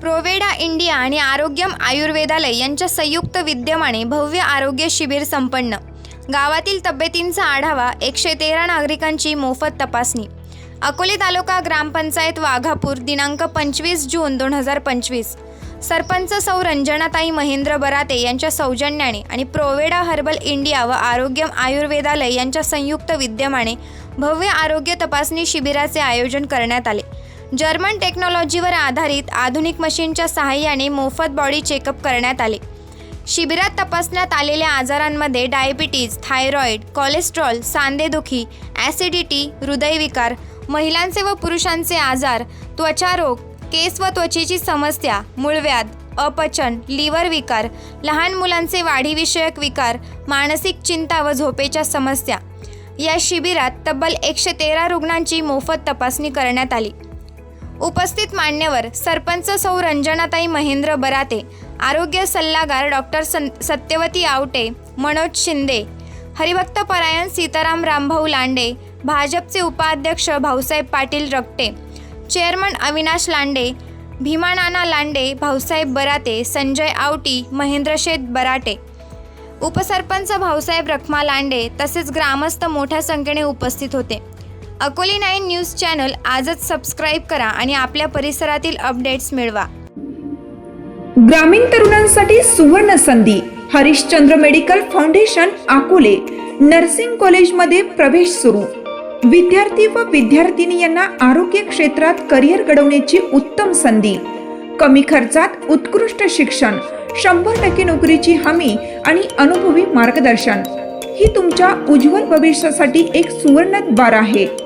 प्रोवेडा India आणि आरोग्यम आयुर्वेदालय यांच्या संयुक्त विद्यमाने भव्य आरोग्य शिबिर संपन्न. गावातील तब्येतींचा आढावा एकशे तेरा नागरिकांची मोफत तपासणी. अकोले तालुका ग्रामपंचायत वाघापूर दिनांक पंचवीस जून दोन हजार पंचवीस. सरपंच सौ रंजनाताई महेंद्र बराते यांच्या सौजन्याने आणि प्रोवेडा हर्बल इंडिया व आरोग्यम आयुर्वेदालय यांच्या संयुक्त विद्यमाने भव्य आरोग्य तपासणी शिबिराचे आयोजन करण्यात आले. जर्मन टेक्नॉलॉजीवर आधारित आधुनिक मशीनच्या सहाय्याने मोफत बॉडी चेकअप करण्यात आले. शिबिरात तपासण्यात आलेल्या आजारांमध्ये डायबिटीज थायरॉईड कोलेस्ट्रॉल सांधेदुखी ॲसिडिटी हृदयविकार महिलांचे व पुरुषांचे आजार त्वचारोग केस व त्वचेची समस्या मूळव्याध अपचन लिव्हर विकार लहान मुलांचे वाढीविषयक विकार मानसिक चिंता व झोपेच्या समस्या. या शिबिरात तब्बल एकशे तेरा रुग्णांची मोफत तपासणी करण्यात आली. उपस्थित मान्यवर सरपंच सौ रंजनाताई महेंद्र बराते आरोग्य सल्लागार डॉक्टर सं सत्यवती आवटे मनोज शिंदे हरिभक्त परायण सीताराम रामभाऊ लांडे भाजपचे उपाध्यक्ष भाऊसाहेब पाटील रक्टे चेअरमन अविनाश लांडे भीमानाना लांडे भाऊसाहेब बराते संजय आवटी महेंद्रशेत बराटे उपसरपंच भाऊसाहेब रखमा लांडे तसेच ग्रामस्थ मोठ्या संख्येने उपस्थित होते. अकोली नाईन न्यूज चॅनल आजच सबस्क्राईब करा आणि आपल्या परिसरातील अपडेट्स मिळवा. ग्रामीण तरुणांसाठी सुवर्ण संधी. Harishchandra medical foundation Akole nursing कॉलेजमध्ये प्रवेश सुरू. विद्यार्थी व विद्यार्थिनी यांना आरोग्य क्षेत्रात करिअर घडवण्याची उत्तम संधी. कमी खर्चात उत्कृष्ट शिक्षण शंभर टक्के नोकरीची हमी आणि अनुभवी मार्गदर्शन. ही तुमच्या उज्ज्वल भविष्यासाठी एक सुवर्ण द्वार आहे.